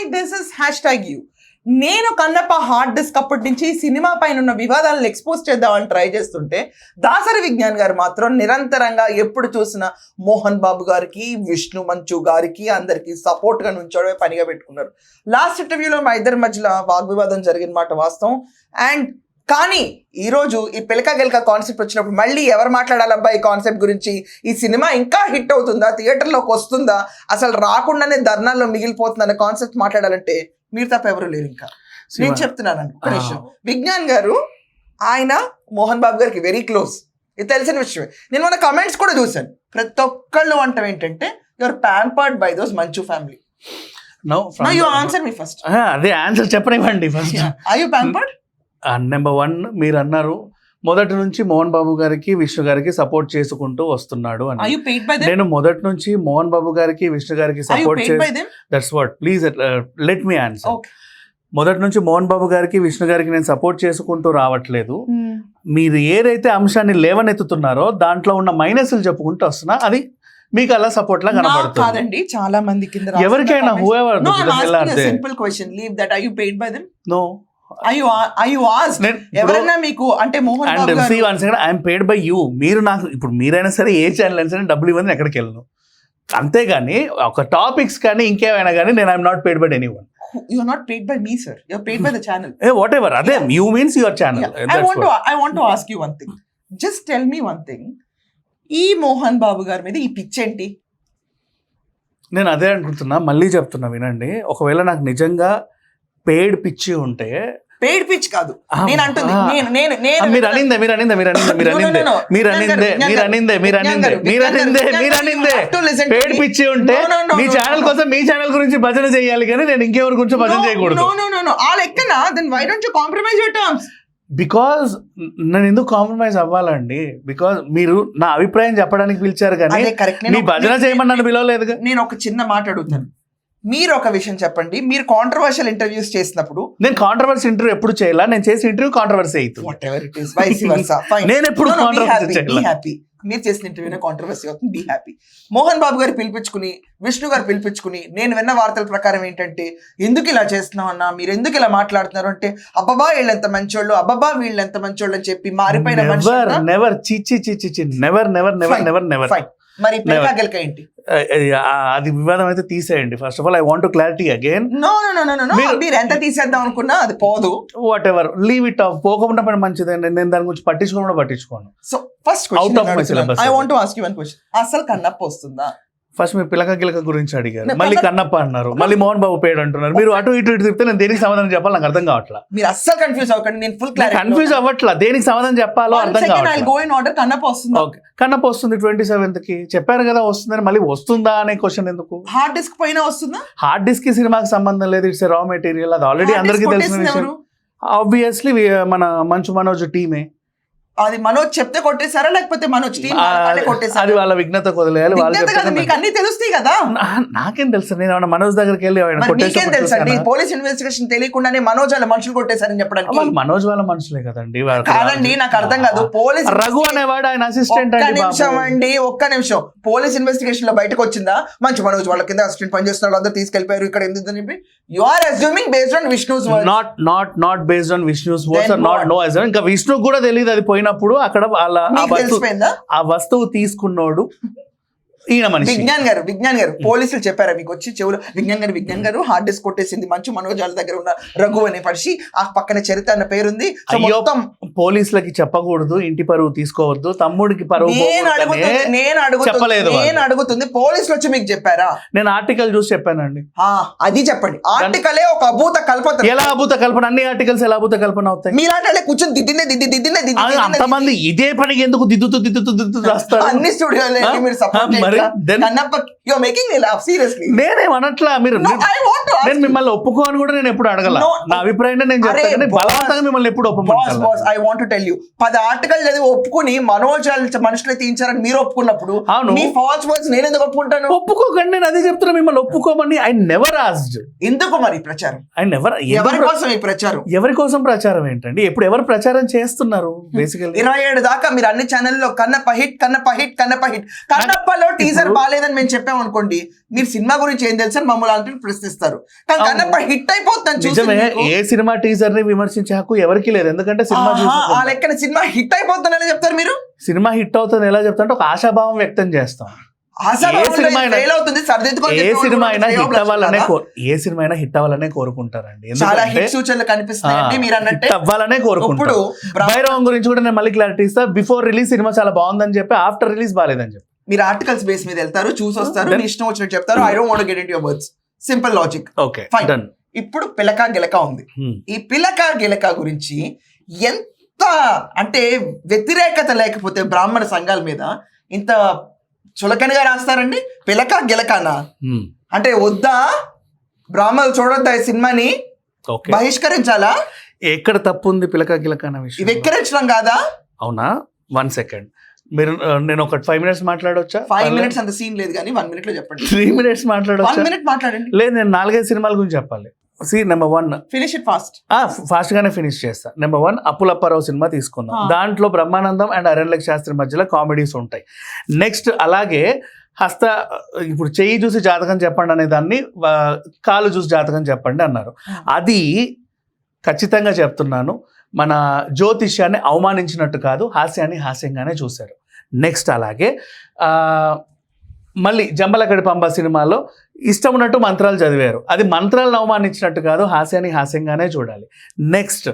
Hi this is hashtag U నేను Kannappa hard disk అప్పటి నుంచి సినిమా పైన ఉన్న వివాదాలను ఎక్స్పోజ్ చేద్దామని ట్రై చేస్తుంటే దాసరి విజ్ఞాన్ గారు మాత్రం నిరంతరంగా ఎప్పుడు చూసిన మోహన్ బాబు గారికి విష్ణు మంచు గారికి అందరికీ సపోర్ట్గా నుంచోడమే పనిగా పెట్టుకున్నారు. లాస్ట్ ఇంటర్వ్యూలో మా ఇద్దరి మధ్యలో వాగ్వివాదం జరిగిన మాట వాస్తవం. అండ్ కానీ ఈరోజు ఈ పిలక గిలక కాన్సెప్ట్ వచ్చినప్పుడు మళ్ళీ ఎవరు మాట్లాడాలబ్బా ఈ కాన్సెప్ట్ గురించి? ఈ సినిమా ఇంకా హిట్ అవుతుందా? థియేటర్లోకి వస్తుందా? అసలు రాకుండానే ధర్నాల్లో మిగిలిపోతుంది అనే కాన్సెప్ట్ మాట్లాడాలంటే మీరు తప్ప ఎవరు లేరు ఇంకా. నేను చెప్తున్నాను ఒక. నిమిషం. విజ్ఞాన్ గారు ఆయన మోహన్ బాబు గారికి వెరీ క్లోజ్ ఇది తెలిసిన విషయమే. నేను మన కమెంట్స్ కూడా చూశాను. ప్రతి ఒక్కళ్ళు అంటాం ఏంటంటే your pampered by those Manchu family no no you answer me first అదే ఆన్సర్ చెప్పనివ్వండి first I you pampered number one మీరు అన్నారు మొదటి నుంచి మోహన్ బాబు గారికి విష్ణు గారికి సపోర్ట్ చేసుకుంటూ వస్తున్నాడు అని. నేను మొదటి నుంచి మోహన్ బాబు గారికి విష్ణు గారికి సపోర్ట్ చేసి that's what please let me answer మొదటి నుంచి మోహన్ బాబు గారికి విష్ణు గారికి నేను సపోర్ట్ చేసుకుంటూ రావట్లేదు. Hmm. మీరు ఏదైతే అంశాన్ని లేవనెత్తుతున్నారో దాంట్లో ఉన్న మైనస్లు చెప్పుకుంటూ వస్తున్నా అది మీకు అలా సపోర్ట్ లా కనబడుతుంది. కాదండి చాలా మంది కింద ఎవరికైనా who ever simple question leave that I you paid by them no I ask ఎవరైనా మీకు అంటే మోహన్ అండ్ సి గారు one second I'm paid by you మీరు నాకు ఇప్పుడు మీరైనా సరే ఏ ఛానల్ అయినా సరే డబ్బులు ఇవ్వని ఎక్కడికి వెళ్ళను. అంతేగాని ఒక టాపిక్స్ కానీ ఇంకేమైనా కానీ నేను I'm not paid by any one you not paid by me sir you paid by the channel a what ever అదే you means your channel I want I want to ask you one thing just tell me one thing ఈ మోహన్ బాబు గారి మీద ఈ pitch ఏంటి? నేను అదే అనుకుంటున్నా. మళ్ళీ చెప్తున్నా వినండి. ఒకవేళ నాకు నిజంగా పేడ్ పిచ్చి ఉంటే పెయిడ్ పిచ్ కాదు. నేను అంటుంది. నేను నేను మీరు అనిందే మీరు అనిందే మీరు అనిందే మీరు అనిందే. మీరు అనిందే మీరు అనిందే మీరు అనిందే మీరు అనిందే మీరు అనిందే. పేడ్. పిచ్చి ఉంటే మీ ఛానల్. కోసం మీ ఛానల్ గురించి భజన చేయాలి కానీ నేను ఇంకెవరి గురించి భజన చేయకూడదు. నో నో నో నో ఆ లెక్కన then why don't you compromise your terms because నేను ఎందుకు కాంప్రమైజ్ అవ్వాలండి? బికాజ్ మీరు నా అభిప్రాయం చెప్పడానికి పిలిచారు కానీ మీ భజన చేయమని నన్ను పిలవలేదుగా. నేను ఒక చిన్న మాట అడుగుతాను. మీరు ఒక విషయం చెప్పండి. మీరు కాంట్రవర్షియల్ ఇంటర్వ్యూస్ చేసినప్పుడు నేను కాంట్రవర్సీ ఇంటర్వ్యూ ఎప్పుడు చేయాలా? నేను చేసే ఇంటర్వ్యూ కాంట్రవర్సీ అవుతుంది what ever it is vice versa fine నేను ఎప్పుడు కాంట్రవర్సీ హ్యాపీ మీరు చేసిన ఇంటర్వ్యూనే కాంట్రవర్సీ అవుతుంది. బీ హ్యాపీ మోహన్ బాబు గారు పిలిపించుకుని విష్ణు గారు పిలిపించుకుని నేను విన్న వార్తల ప్రకారం ఏంటంటే ఎందుకు ఇలా చేస్తున్నాం అన్న మీరు ఎందుకు ఇలా మాట్లాడుతున్నారు? అంటే అబ్బబ్బా వీళ్ళు ఎంత మంచోళ్ళు అబ్బబ్బా వీళ్ళు ఎంత మంచోళ్ళు అని చెప్పి మారిపోయిన నెవర్ నెవర్ చిచ్చి చిచ్చి చి never never. Never never fine మరి ఏంటి అది వివాదం అయితే తీసేయండి. First of all I want clarity again no no no no no మీరు- ఎంత తీసేద్దాం అనుకున్నా అది పోదు. What ever leave it off పోకుండా పని మంచిదండి నేను దాని గురించి పట్టించుకోవడం పట్టించుకోను. So first Out of my syllabus. I want ask you one question అసలు కన్నప్ప వస్తుందా? ఫస్ట్ మీరు పిలక గిలక గురించి అడిగారు. మళ్ళీ కన్నప్ప అన్నారు. మళ్ళీ మోహన్ బాబు పేడు అంటున్నారు. మీరు అటు ఇటు ఇటు చెప్తే నేను దేనికి సమాధానం చెప్పాలి నాకు అర్థం కావట్లా. మీరు అస్సలు కన్ఫ్యూజ్ అవ్వకండి. నేను ఫుల్ క్లారిటీ కన్ఫ్యూజ్ అవ్వట్లా. దేనికి సమాధానం చెప్పాలో అర్థం ఐ కావట్లా. గో ఇన్ ఆర్డర్ కన్నప్ప వస్తుందా? ఓకే. కన్నప్ప వస్తుంది ట్వంటీ సెవెంత్కి చెప్పారు కదా వస్తుందని మళ్ళీ వస్తుందా అనే క్వశ్చన్ ఎందుకు? హార్డ్ డిస్క్ పైన వస్తుందా? హార్డ్ డిస్క్కి సినిమాకి సంబంధం లేదు. ఇట్స్ రా మెటీరియల్ అది ఆల్రెడీ అందరికీ తెలిసిన విషయం? ఆబ్వియస్లీ మన మంచు మనోజ్ టీమే. అది మనోజ్ చెప్తే కొట్టేశారా? లేకపోతే మనోజ్ టీం అది వాళ్ళ విఘ్నత వదిలేయాలి వాళ్ళు మీకు అన్ని తెలుస్తాయి కదా? నాకేం తెలుసు నేను మనోజ్ దగ్గరికి వెళ్ళి మీకేం తెలుసు అండి? పోలీస్ ఇన్వెస్టిగేషన్ తెలియకుండానే మనోజ్ వాళ్ళ మనుషులు కొట్టేశారని చెప్పడానికి. మనోజ్ వాళ్ళ మనుషులే కదండి కాదండి నాకు అర్థం కాదు. పోలీస్ రఘు అనేవాడు ఆయన అసిస్టెంట్ నిమిషం. అండి ఒక్క నిమిషం. పోలీస్ ఇన్వెస్టిగేషన్లో బయటకు వచ్చిందా? మంచి మనోజ్ వాళ్ళ కింద అసిస్టెంట్ పనిచేస్తున్న వాళ్ళందరూ తీసుకెళ్ళిపోయారు ఇక్కడ ఎందుకు అని చెప్పి. You are assuming based on Vishnu's not not not based on Vishnu's words not? No as ఇంకా విష్ణు కూడా తెలియదు అది పోయినప్పుడు అక్కడ వాళ్ళ ఆ వస్తువు తీసుకున్నోడు ఈయన మనిషి. విజ్ఞాన్ గారు విజ్ఞాన్ గారు పోలీసులు చెప్పారా మీకు? వచ్చి చెవులు. విజ్ఞాన్ గారు విజ్ఞాన్ గారు హార్డ్ డిస్క్ కొట్టేసింది మంచు మనోజ్ వాళ్ళ దగ్గర ఉన్న రఘు అనే పడిచి ఆ పక్కన చరిత అన్న పేరుంది. మొత్తం పోలీసులకి చెప్పకూడదు ఇంటి పరువు తీసుకోవద్దు తమ్ముడికి పరువు నేను అడుగుతుంది నేను అడుగుతుంది చెప్పలేదు. నేను అడుగుతుంది పోలీసులు వచ్చి మీకు చెప్పారా? నేను ఆర్టికల్ చూసి చెప్పానండి. అది చెప్పండి. ఆర్టికలే ఒక అభూత కల్పత ఎలా అభూత కల్పన? అన్ని ఆర్టికల్స్ ఎలా అభూత కల్పన అవుతాయి? మీలాంటి కూర్చొని దిద్దినే దిద్ది దిద్దినే దిద్ది అంతమంది ఇదే పనికి ఎందుకు దిద్దుతూ దిద్దుతూ దిద్దుతూ రాస్తారు? అన్ని స్టూడియోలో? మీరు సపోర్ట్ మరి Kannappa you making me laugh seriously నేనేం అనట్లా? మీరు నేను మిమ్మల్ని ఒప్పుకో అని కూడా నేను ఎప్పుడు అడగల. నా అభిప్రాయం నేను చెప్తాను. బలవంతంగా మిమ్మల్ని ఎప్పుడు boss I want tell you పది ఆర్టికల్ చదివి ఒప్పుకుని మనోజ్ మనుషులు తీయించారని మీరు ఒప్పుకున్నప్పుడు. మీ ఫాల్స్ వర్డ్స్ నేను ఎందుకు ఒప్పుకుంటాను? ఒప్పుకోకండి నేను అదే చెప్తున్నా మిమ్మల్ని ఒప్పుకోమని ఐ నెవర్ ఆస్డ్ ఎందుకు మరి ప్రచారం? ఐ నెవర్ ఎవరి కోసం ఈ ప్రచారం? ఎవరి కోసం ప్రచారం ఏంటండి? ఎప్పుడు ఎవరు ప్రచారం చేస్తున్నారు బేసికల్ ఇరవై ఏడు దాకా మీరు అన్ని ఛానల్లో Kannappa hit Kannappa hit Kannappa hit కన్నప్పలో teaser బాగాలేదని మేము చెప్పామనుకోండి మీరు సినిమా గురించి ఏం తెలుసు మమ్మల్ని అంటే ప్రశ్నిస్తారు. కానీ అవును. కన్నప్ప హిట్ అయిపోతుందని చూసి నిజమే ఏ సినిమా టీజర్ని విమర్శించే హక్కు ఎవరికి లేదు. ఎందుకంటే సినిమా ఆ లెక్కన సినిమా హిట్ అయిపోతుందని చెప్తారు మీరు? సినిమా హిట్ అవుతుంది ఎలా చెప్తా అంటే ఒక ఆశాభావం వ్యక్తం చేస్తాం. ఆశాభావంలో సినిమా ఏ సినిమా అయినా హిట్ అవ్వాలనే ఏ సినిమా అయినా హిట్ అవ్వాలనే కోరుకుంటారండి. చాలా హిట్ సూచనలు మీరు అన్నట్టే. అవ్వాలనే కోరుకుంటారు బ్రా- భైరవం గురించి కూడా నేను మళ్ళీ క్లారిటీ ఇస్తా. బిఫోర్ రిలీజ్ సినిమా చాలా బాగుందని చెప్పి ఆఫ్టర్ రిలీజ్ బాగాలేదని చెప్పి. మీరు ఆర్టికల్స్ బేస్ మీద వెళ్తారు చూసి వస్తారు మీ ఇష్టం వచ్చినట్టు చెప్తారు I don't want get in your words simple logic okay. Done ఇప్పుడు పిలక గిలక ఉంది. ఈ పిలక గిలక గురించి ఎంత అంటే వ్యతిరేకత లేకపోతే బ్రాహ్మణ సంఘాల మీద ఇంత చులకనగా రాస్తారండి? పిలక గిలకనా? అంటే వద్దా? బ్రాహ్మణులు చూడొద్దా ఈ సినిమాని? బహిష్కరించాలా? ఎక్కడ తప్పు ఉంది పిలక గిలక అన్న విషయం కాదా? అవునా? వన్ సెకండ్ మీరు నేను ఒక ఫైవ్ మినిట్స్ మాట్లాడవచ్చా ఫైవ్ మినిట్స్ అంత సీన్ లేదు కానీ వన్ మినిట్లో చెప్పండి. త్రీ మినిట్స్ మాట్లాడవచ్చా మినిట్ మాట్లాడండి. లేదు నేను నాలుగైదు సినిమాల గురించి చెప్పాలి. See number one finish it fast fast గానే ఫినిష్ చేస్తా. నెంబర్ వన్ అప్పులప్పారావు సినిమా తీసుకుందాం. దాంట్లో బ్రహ్మానందం అండ్ అరణ్యక్ శాస్త్రి మధ్యలో కామెడీస్ ఉంటాయి. నెక్స్ట్ అలాగే హస్త ఇప్పుడు చెయ్యి చూసి జాతకం చెప్పండి అనే దాన్ని కాలు చూసి జాతకం చెప్పండి అన్నారు. అది ఖచ్చితంగా చెప్తున్నాను. మన జ్యోతిష్యాన్ని అవమానించినట్టు కాదు హాస్యాన్ని హాస్యంగానే చూశారు. నెక్స్ట్ అలాగే మళ్ళీ జంబలకడి పంబ సినిమాలో ఇష్టం ఉన్నట్టు మంత్రాలు చదివారు. అది మంత్రాలను అవమానించినట్టు కాదు హాస్యాన్ని హాస్యంగానే చూడాలి. Next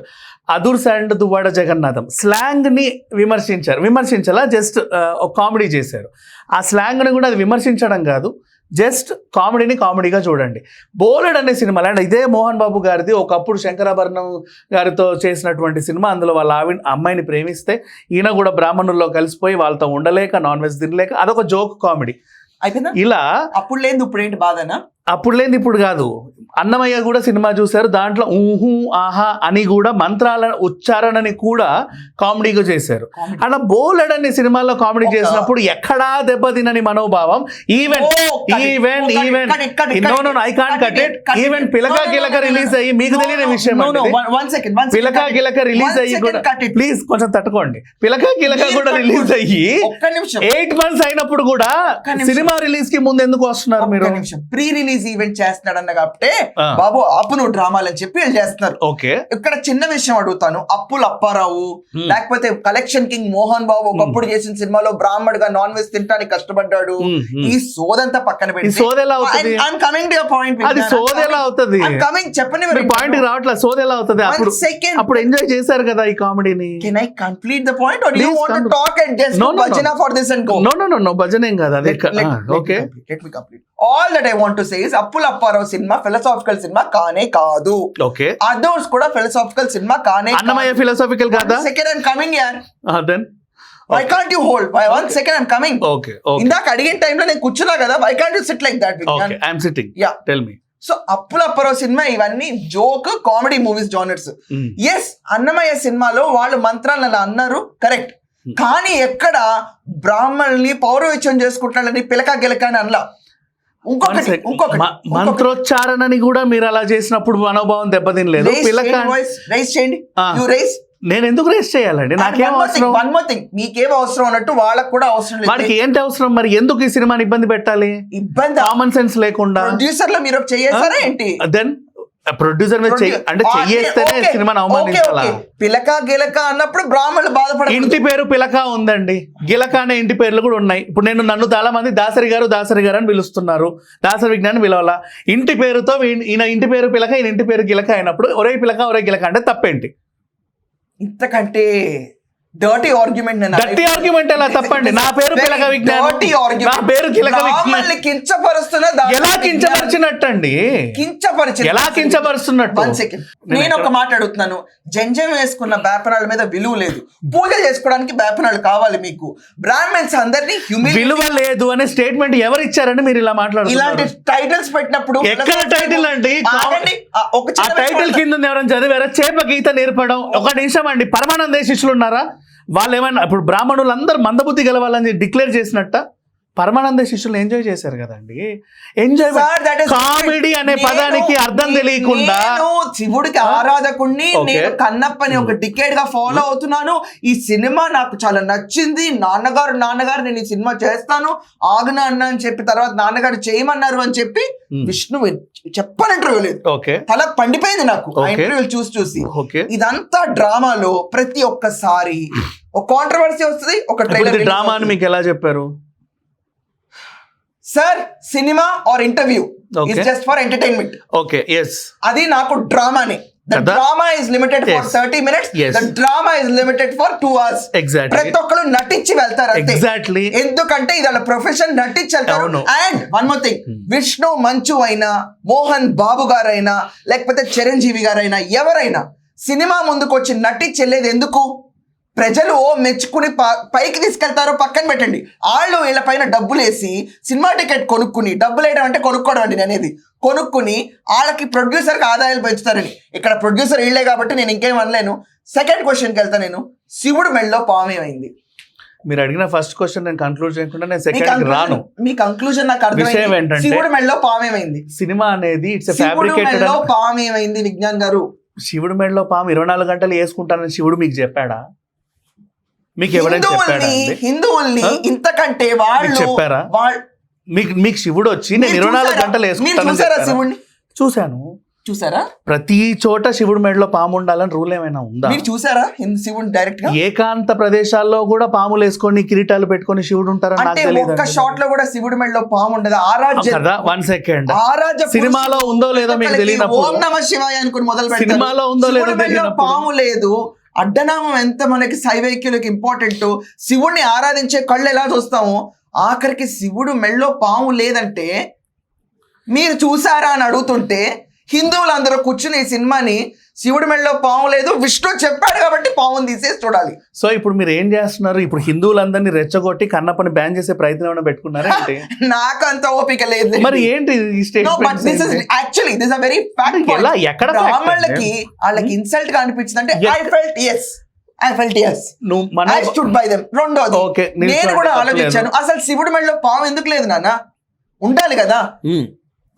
Adhurs and Duvvada Jagannatham. స్లాంగ్ని విమర్శించారు. విమర్శించాలా జస్ట్ ఒక కామెడీ చేశారు. ఆ స్లాంగ్ని కూడా అది విమర్శించడం కాదు. జస్ట్ కామెడీని కామెడీగా చూడండి. బోలెడ్ అనే సినిమాలు అండ్ ఇదే మోహన్ బాబు గారిది ఒకప్పుడు శంకరాభరణం గారితో చేసినటువంటి సినిమా అందులో వాళ్ళ ఆవి అమ్మాయిని ప్రేమిస్తే ఈయన కూడా బ్రాహ్మణుల్లో కలిసిపోయి వాళ్ళతో ఉండలేక నాన్ వెజ్ తినలేక అదొక జోక్ కామెడీ. అయిపోయిందా? ఇలా అప్పుడు లేదు ఇప్పుడు ఏంటి బాధనా? అప్పుడు లేని ఇప్పుడు కాదు. అన్నమయ్య కూడా సినిమా చూశారు దాంట్లో ఊహు ఆహా అని కూడా మంత్రాల ఉచ్చారణని కూడా కామెడీగా చేశారు. అలా బోలెడ్ అనే సినిమాల్లో కామెడీ చేసినప్పుడు ఎక్కడా దెబ్బతినని మనోభావం cut no it. I can't Cut cut it. Even Pilaka Gilaka release. అయ్యి మీకు తెలియని విషయం పిలక. గిలక రిలీజ్ అయ్యి కూడా. ప్లీజ్ కొంచెం తట్టుకోండి పిలక గిలక కూడా. రిలీజ్ అయ్యి ఎయిట్ మంత్స్ అయినప్పుడు కూడా. సినిమా రిలీజ్కి ముందు ఎందుకు వస్తున్నారు మీరు ప్రీ రిలీజ్ ఈవెంట్ చేస్తున్నాడన్న కాబట్టి ఆ. బాబు ఆపు నువ్వు డ్రామాలు అని చెప్పి వీళ్ళు చేస్తున్నారు. ఓకే. ఇక్కడ చిన్న విషయం అడుగుతాను. అప్పులు అప్పారావు. లేకపోతే కలెక్షన్ కింగ్ మోహన్ బాబు ఒకప్పుడు చేసిన సినిమాలో బ్రాహ్మణ్గా నాన్ వెజ్ తినడానికి కష్టపడ్డాడు. ఈ సోదంతా పక్కన పెట్టి కమింగ్ టు పాయింట్ అది సోది ఎలా అవుతుంది? కమింగ్ చెప్పండి మీరు. పాయింట్ రావట్లేదు సోది ఎలా అవుతుంది? అప్పుడు సెకండ్ అప్పుడు ఎంజాయ్ చేశారు కదా ఈ కామెడీని? Can I complete the point are you want to talk and just. భజన for this and go no no no భజన ఏం కాదు అదే okay let me complete all that I want to say is Appula Apparao cinema philosophical cinema కానే కాదు. Okay others కూడా philosophical cinema కానే Annamayya philosophical కాదా? సెకండ్ ఐమ్ కమింగ్ యార్ then why can't you hold why one second I'm coming okay okay ఇందాక అడిగిన టైంలో నేను కూర్చున్నా కదా why can't you sit like that okay I'm sitting Yeah. Tell me so Appula Apparao cinema ఇవన్నీ joke comedy movies genres. Yes Annamayya సినిమాలో వాళ్ళు మంత్రాలను అలా అన్నారు. Correct Hmm. కానీ ఎక్కడ బ్రాహ్మణుల్ని పౌరవిత్యం చేసుకుంటున్నాడని పిలక గిలక అని అనలా. ఇంకొకటి ఇంకొకటి మంత్రోచ్చారణని కూడా మీరు అలా చేసినప్పుడు మనోభావం దెబ్బతినలేదు. రైస్ చేయండి రైస్ నేను ఎందుకు రేస్ట్ చేయాలండి? నాకేం అవసరం? వన్ మోర్ థింగ్ మీకేం అవసరం అన్నట్టు వాళ్ళకు కూడా అవసరం వాడికి ఏంటి అవసరం? మరి ఎందుకు ఈ సినిమాని ఇబ్బంది పెట్టాలి? ఇబ్బంది? కామన్ సెన్స్ లేకుండా. ప్రొడ్యూసర్లో మీరు చేసారా ఏంటి? దెన్ ప్రొడ్యూసర్ మీద అంటే చెయ్యేస్తేనే సినిమాని అవమానించాలా. పిలక గిలక అన్నప్పుడు బ్రాహ్మణులు బాధపడారు ఇంటి పేరు పిలక ఉందండి. గిలక అనే ఇంటి పేర్లు కూడా ఉన్నాయి. ఇప్పుడు నేను నన్ను చాలా మంది దాసరి గారు దాసరి గారు అని పిలుస్తున్నారు. దాసరి విజ్ఞానం పిలవాలా? ఇంటి పేరుతో ఈయన ఇంటి పేరు పిలక ఈయన ఇంటి పేరు గిలక అయినప్పుడు ఒరే పిలక ఒరే గిలక అంటే తప్పేంటి? ఇంతకంటే డర్టీ ఆర్గ్యుమెంట్ గట్టి ఆర్గ్యుమెంట్ ఎలా తప్పండి. నా పేరు పిలక విజ్ఞానం. నా పేరు గిలక విజ్ఞానం కించపరుస్తున్న ఎలా. కించపరిచినట్టండి? కించపరిచిన ఎలా కించపరుస్తున్నట్టు? వన్ సెకండ్ నేను ఒక ఎక్కడ- మాట అడుగుతున్నాను. జంజం వేసుకున్న బేపనాల మీద విలువ లేదు. పూజ చేసుకోవడానికి బేపనాలు కావాలి మీకు. బ్రాహ్మణ్స్ అందరినీ విలువ లేదు అనే స్టేట్మెంట్ ఎవరు ఇచ్చారని మీరు ఇలా ఇలాంటి మాట్లాడుతున్నారు టైటిల్స్ పెట్టినప్పుడు ఎక్కడ టైటిల్ అండి? ఒక టైటిల్ కింద ఎవరైనా చదివారా? చేప గీత నేర్పడం. ఒక నిమిషం అండి. పరమానంద శిష్యులు ఉన్నారా? వాళ్ళు ఏమైనా ఇప్పుడు బ్రాహ్మణులు అందరూ మందబుద్ధి గలవాలని డిక్లేర్ చేసినట్ట? పరమానంద శిష్యులు ఎంజాయ్ చేశారు కదండి. ఎంజాయ్ కామెడీ అనే పదానికి అర్థం తెలియకుండా శివుడికి ఆరాధకుణ్ణి Okay. నేను కన్నప్పని ఒక డికేడ్గా ఫాలో అవుతున్నాను. ఈ సినిమా నాకు చాలా నచ్చింది. నాన్నగారు నాన్నగారు నేను ఈ సినిమా చేస్తాను. ఆగునా అన్న అని చెప్పి తర్వాత నాన్నగారు చేయమన్నారు అని చెప్పి Hmm. విష్ణు చెప్పని ఇంటర్వ్యూ లేదు ఓకే తల పండిపోయింది నాకు. ఇంటర్వ్యూలు చూసి చూసి. ఇదంతా డ్రామాలో ప్రతి ఒక్కసారి ఒక కాంట్రవర్సీ వస్తుంది ఒక డ్రామా అని మీకు ఎలా చెప్పారు? Sir cinema or interview. Is just for entertainment okay yes అది నాకు డ్రామానే the? Drama is limited for. Thirty minutes. The drama is limited for two hours exactly ప్రతి ఒక్కరు నటించి వెళ్తారు ఎగ్జాక్ట్లీ ఎందుకంటే ఇది వాళ్ళ ప్రొఫెషన్ నటించి వెళ్తారు. And one more thing. Vishnu Manchu అయినా మోహన్ బాబు గారైనా లేకపోతే చిరంజీవి గారైనా ఎవరైనా సినిమా ముందుకు వచ్చి నటించి వెళ్ళేది ఎందుకు ప్రజలు ఓ మెచ్చుకుని పైకి తీసుకెళ్తారో పక్కన పెట్టండి. వాళ్ళు వీళ్ళ పైన డబ్బులు వేసి సినిమా టికెట్ కొనుక్కుని డబ్బులు వేయడం అంటే కొనుక్కోవడం అండి అనేది కొనుక్కుని వాళ్ళకి ప్రొడ్యూసర్కి ఆదాయాలు పెంచుతారని. ఇక్కడ ప్రొడ్యూసర్ వీళ్ళే కాబట్టి నేను ఇంకేం అనలేను. సెకండ్ క్వశ్చన్కి వెళ్తా నేను. శివుడు మెళ్ళలో పాము ఏమైంది? మీరు అడిగిన ఫస్ట్ క్వశ్చన్ నేను కన్క్లూడ్ చేయకుండా నేను సెకండ్ రాను. మీ కంక్లూజన్ నాకు విషయం ఏంటంటే- శివుడు మెళ్ళలో పాము ఏమైంది? సినిమా అనేది ఇట్స్ ఫ్యాబ్రికేటెడ్ పాము ఏమైంది విజ్ఞాన్ గారు? శివుడు మెడలో పాము ఇరవై నాలుగు గంటలు వేసుకుంటానని శివుడు మీకు చెప్పాడా? మీకు ఎవరైనా చెప్పాడా హిందువుల్ని? ఇంతకంటే వాళ్ళు చెప్పారా? మీకు మీకు శివుడు వచ్చి నేను ఇరవై నాలుగు? గంటలు చెప్పారా? శివుడిని చూశాను. చూసారా? ప్రతి చోట శివుడు మెడలో పాము ఉండాలని రూల్ ఏమైనా ఉందా? మీరు చూసారా శివుని డైరెక్ట్గా? ఏకాంత ప్రదేశాల్లో కూడా పాములు వేసుకొని కిరీటాలు పెట్టుకొని శివుడు ఉంటారని నాకు తెలియదు ఒక్క షాట్లో కూడా శివుడి మెళ్ళలో పాము ఉండదు? ఆరాధ్య కదా వన్ సెకండ్ ఆరాధ్య సినిమాలో ఉందో లేదో మీకు తెలియనప్పుడు ఓం నమ శివాయ అనుకుని మొదలు. సినిమాలో ఉందో లేదో శివుడి మెడలో. పాము లేదు. అడ్డనామం ఎంత మనకి శైవైక్యులకు ఇంపార్టెంట్ శివుణ్ణి ఆరాధించే కళ్ళు ఎలా చూస్తామో? ఆఖరికి శివుడు మెళ్ళో పాము లేదంటే మీరు చూసారా అని అడుగుతుంటే హిందువులు అందరూ కూర్చుని ఈ సినిమాని శివుడి మెళ్ళలో పాము లేదు విష్ణు చెప్పాడు కాబట్టి పాముని తీసేసి చూడాలి. సో ఇప్పుడు మీరు ఏం చేస్తున్నారు? ఇప్పుడు హిందువులందరినీ రెచ్చగొట్టి కన్నప్పని బ్యాన్ చేసే ప్రయత్నం ఏమైనా పెట్టుకున్నారా నాకు అంత ఓపిక లేదు. మరి ఏంటి ఈ this is statement actually this a very ఎలా? ఎక్కడ అండి? వాళ్ళకి ఇన్సల్ట్గా అనిపించింది అంటే I felt yes I felt yes నువ్వు మన ఐ స్టూడ్ బై దెమ్ రెండోది ఓకే నేను కూడా ఆలోచించాను. అసలు శివుడి మెడలో పాము ఎందుకు లేదు నాన్న? ఉండాలి కదా. ఉమ్,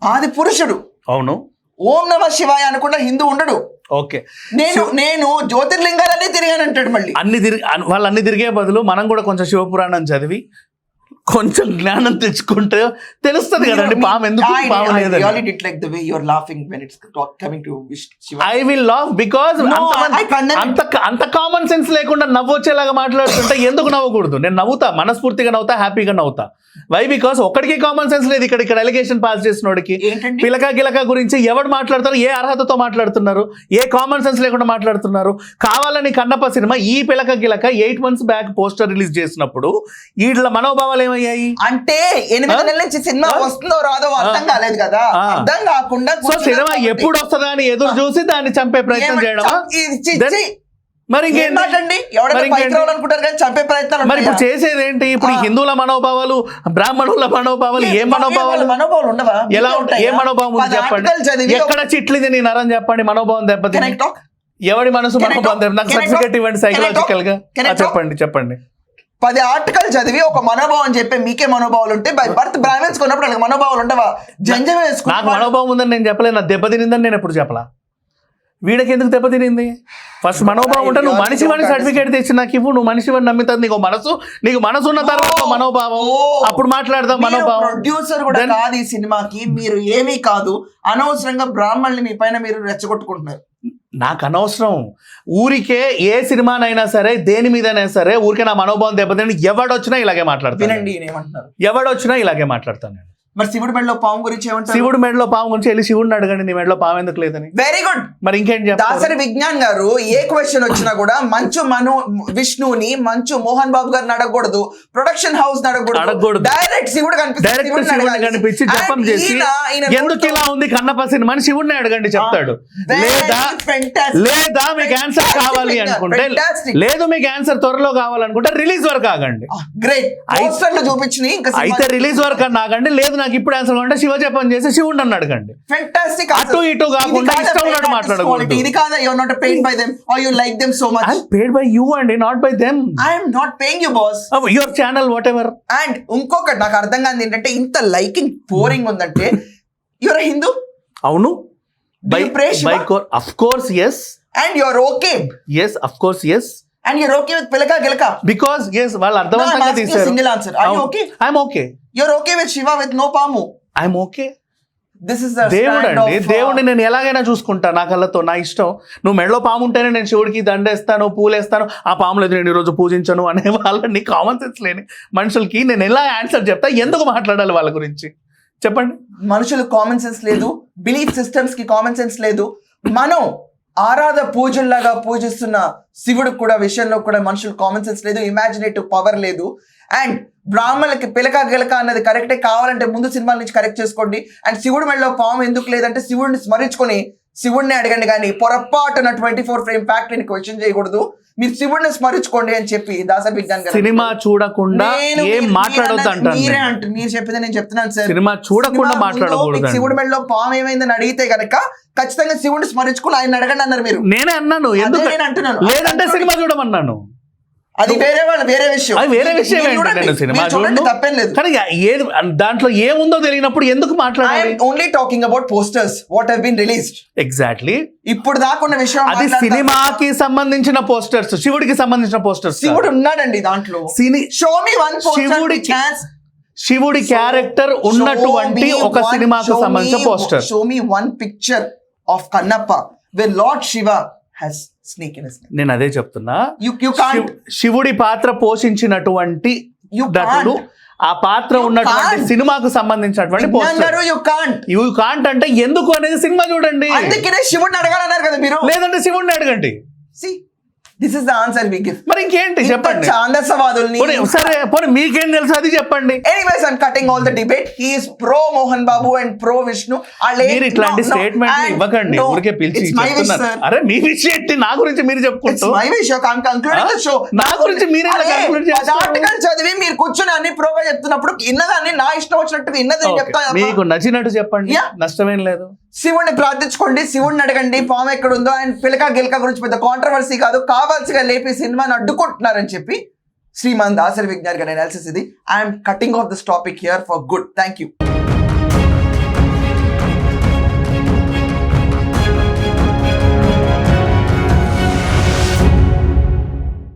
ఆది పురుషుడు. అవును. ఓం నమ శివాయ అనుకున్న హిందూ ఉండడు. ఓకే. నేను నేను జ్యోతిర్లింగాలనే తిరిగాను అంటాడు మళ్ళీ. అన్ని తిరిగి వాళ్ళు అన్ని తిరిగే బదులు మనం కూడా కొంచెం శివపురాణం చదివి కొంచెం జ్ఞానం తెచ్చుకుంటే తెలుస్తుంది కదండి పాము ఎందుకు పాము లేదని. Did like the way you are laughing when it's coming to Shiva I will laugh because. అంత అంత కామన్ సెన్స్ లేకుండా నవ్వొచ్చేలాగా మాట్లాడుతుంటే ఎందుకు నవ్వకూడదు? నేను నవ్వుతా మనస్ఫూర్తిగా నవ్వుతా హ్యాపీగా నవ్వుతా. వై బికాస్ ఒక్కడికి కామన్ సెన్స్ లేదు. ఇక్కడ ఇక్కడ ఎలిగేషన్ పాస్ చేసినోడికి. ఏంటండి? పిలక గిలక గురించి ఎవడు మాట్లాడతారు? ఏ అర్హతతో మాట్లాడుతున్నారు? ఏ కామన్ సెన్స్ లేకుండా మాట్లాడుతున్నారు? కావాలని కన్నప్ప సినిమా ఈ Pilaka Gilaka eight months back poster release చేసినప్పుడు వీళ్ళ మనోభావాలు ఏమయ్యాయి అంటే ఎనిమిది? నెలల నుంచి సినిమా? వస్తుందో రాదో అర్థం. కాలేదు కదా. అర్థం కాకుండా సో సినిమా ఎప్పుడు వస్తుందా అని ఎదురు చూసి దాన్ని చంపే ప్రయత్నం ఏమ- చేయడమా చం- ఇది చి- Then- చి. మరి చంపే ప్రయత్నాలు మరి ఇప్పుడు? చేసేది ఏంటి ఇప్పుడు. హిందువుల మనోభావాలు బ్రాహ్మణుల మనోభావాలు ఏం మనోభావాలు మనోభావాలు ఉండవా ఎలా ఉంటాయి ఏ? మనోభావం ఉంది చెప్పండి ఎక్కడ చిట్లిది నీ నరం చెప్పండి మనోభావం talk? ఎవడి మనసు మనోభావం నాకు సర్టిఫికెట్? ఇవ్వండి? సైకలాజికల్గా? చెప్పండి చెప్పండి పది ఆర్టికల్ చదివి ఒక మనోభావం చెప్పే మీకే మనోభావాలు ఉంటే బై బర్త్ బ్రాహ్మణ్స్ కొన్నప్పుడు వాళ్ళకి మనోభావాలు ఉండవా? జంజం నాకు వేసుకుని మనోభావం ఉందని నేను చెప్పలేదు. నా దెబ్బతినిందని నేను ఎప్పుడు చెప్పలా? వీడికి ఎందుకు దెబ్బతినింది ఫస్ట్ మనోభావం ఉంటే నువ్వు మనిషి అని సర్టిఫికేట్ తెచ్చి నాకు ఇవ్వు. నువ్వు మనిషి అని నమ్ముతుంది నీకు మనసు నీకు మనసు ఉన్న తర్వాత మనోభావం. అప్పుడు మాట్లాడదాం మనోభావం. ప్రొడ్యూసర్ కూడా కాదు ఈ సినిమాకి. మీరు ఏమీ కాదు. అనవసరంగా బ్రాహ్మణుల్ని మీ పైన మీరు రెచ్చగొట్టుకుంటున్నారు. నాకు అనవసరం. ఊరికే ఏ సినిమానైనా సరే దేని మీదైనా సరే ఊరికే నా మనోభావం దెబ్బతిని ఎవడొచ్చినా ఇలాగే మాట్లాడతాను. వినండి ఎవడొచ్చినా ఇలాగే మాట్లాడతాను నేను. మరి శివుడి మెడలో పాము గురించి ఏమంటారు? శివుడు మెడలో పాము గురించి వెళ్ళి శివుడిని అడగండి నీ మెడలో పాము ఎందుకు లేదని. వెరీ గుడ్ మరి ఇంకేం దాసరి విజ్ఞాన్ గారు ఏ క్వశ్చన్ వచ్చినా కూడా మంచు మను విష్ణుని మంచు మోహన్ బాబు గారిని అడగకూడదు ప్రొడక్షన్ హౌస్ అడగకూడదు. అడగకూడదు. డైరెక్ట్ శివుడు అడగాలి. కనిపించి జపం చేసి ఎందుకు ఇలా ఉంది కన్నప్ప సినిమా అని శివుడిని అడగండి చెప్తాడు. Very లేదా. లేదా మీకు ఆన్సర్ కావాలి అనుకుంటే. లేదు మీకు ఆన్సర్ త్వరలో కావాలనుకుంటే రిలీజ్ వరకు ఆగండి. గ్రేట్ అయితే- సినిమా అయితే రిలీజ్ వరకు అని ఆగండి లేదు నాకు ఇప్పుడు ఆన్సర్ కావాలంటే శివ జపం చేసి శివుడు నన్ను అడగండి. ఫెంటాస్టిక్ అటు ఇటు కాకుండా ఇష్టం ఉన్నట్టు మాట్లాడకూడదు. ఇది కాదా? Your not paid by them are you like them so much I paid by you అండి not by them I'm not paying you boss your channel what ever and ఇంకొకటి నాకు అర్థం కాదు ఏంటంటే ఇంత లైకింగ్ బోరింగ్ ఉందంటే యువర్ హిందూ అవును. By? By core of course yes and your okay yes of course yes and your okay with Pilaka Gilaka because yes వాళ్ళు అర్థవంతంగా తీశారు. Single answer you okay I'm okay your okay with Shiva with no పాము I'm okay this is దేవుడు అండి దేవుడిని నేను ఎలాగైనా చూసుకుంటా నా కళ్ళతో నా ఇష్టం. నువ్వు మెడలో పాము ఉంటేనే నేను శివుడికి దండేస్తాను పూలేస్తాను. ఆ పాములు ఎదురు నేను ఈరోజు పూజించను అనే వాళ్ళని కామన్ సెన్స్ లేని మనుషులకి నేను ఎలా ఆన్సర్ చెప్తా ఎందుకు మాట్లాడాలి వాళ్ళ గురించి? చెప్పండి. మనుషులు కామన్ సెన్స్ లేదు బిలీఫ్ సిస్టమ్స్కి కామన్ సెన్స్ లేదు. మనం ఆరాధ పూజల్లాగా పూజిస్తున్న శివుడు కూడా విషయంలో కూడా మనుషులు కామన్ సెన్స్ లేదు ఇమాజినేటివ్ పవర్ లేదు. అండ్ బ్రాహ్మణులకి పిలక గిలక అన్నది కరెక్టే కావాలంటే ముందు సినిమాల నుంచి కరెక్ట్ చేసుకోండి. అండ్ శివుడు మెడలో పాము ఎందుకు లేదంటే శివుడిని స్మరించుకొని శివుడిని అడగండి కానీ పొరపాటున ట్వంటీ ఫోర్ ఫ్రేమ్ ఫ్యాక్టరీని క్వశ్చన్ చేయకూడదు. మీరు శివుడిని స్మరించుకోండి అని చెప్పి దాస విజ్ఞాన్ గారు సినిమా చూడకుండా ఏం మీరు- మాట్లాడొద్దు. అంటు మీరు చెప్పింది నేను చెప్తున్నాను సార్. సినిమా చూడకుండా మాట్లాడకూడదు శివుడి మెడలో పాము ఏమైందని అడిగితే గనక ఖచ్చితంగా శివుడిని స్మరించుకుని ఆయన అడగండి అన్నారు మీరు. నేనే అన్నాను. ఎందుకు? నేను అంటున్నాను. లేదంటే సినిమా చూడమన్నాను. అది వేరే వాళ్ళు వేరే విషయం. అది వేరే విషయం మీరు ఏంటి చూడండి, నేను సినిమా చూడండి తప్పేం లేదు. కానీ ఏది దాంట్లో ఏముందో తెలియనప్పుడు ఎందుకు మాట్లాడాలి? Only talking about posters what have been released exactly ఇప్పుడు దాకున్న విషయం అది. సినిమాకి సంబంధించిన పోస్టర్స్ శివుడికి సంబంధించిన పోస్టర్స్ శివుడు ఉన్నాడండి దాంట్లో. సిని షో మీ వన్ శివుడికి శివుడి క్యారెక్టర్ ఉన్నటువంటి ఒక సినిమాకు సంబంధించిన poster show me one picture of Kannappa where lord Shiva has snake in నేను అదే చెప్తున్నా. శివుడి పాత్ర పోషించినటువంటి నటుడు ఆ పాత్ర ఉన్నటువంటి. సినిమాకు సంబంధించినటువంటి యు కాంట్ యూ కాంట్ అంటే ఎందుకు అనేది సినిమా చూడండి. అందుకనే శివుడిని అడగాలన్నారు కదా మీరు. లేదంటే శివుడిని అడగండి. See this is the answer we give మరి ఇంకేంటి? చెప్పండి. ఛాందసవాదుల్ని సరే పోనీ మీకేం తెలుసు? అది చెప్పండి. Anyways I'm cutting all the debate he is pro Mohan Babu and pro Vishnu మీరు ఇట్లాంటి స్టేట్మెంట్ ఇవ్వకండి. ఊరికే పిలిచి చెప్తున్నారు. అరే మీ విషయం ఏంటి? నా గురించి మీరు ఇట్స్ చెప్పుకుంటూ my wish I'm concluding the? Show నా గురించి మీరే conclude చేస్తారు? చదివి మీరు కూర్చొని అన్ని ప్రోగా చెప్తున్నప్పుడు ఇన్నదాన్ని నా ఇష్టం వచ్చినట్టు ఇన్నది నేను Okay. చెప్తా మీకు నచ్చినట్టు చెప్పండి. నష్టమేం లేదు. శివుణ్ణి ప్రార్థించుకోండి శివుణ్ణి అడగండి పాము ఎక్కడ ఉందో అండ్ పిలక గిలక గురించి పెద్ద కాంట్రవర్సీ కాదు కావాల్సిగా లేపి సినిమాని అడ్డుకుంటున్నారని చెప్పి శ్రీమాన్ దాసరి విజ్ఞాన్ గారి అనాలిసిస్ ఇది I'm cutting off this topic here for good thank you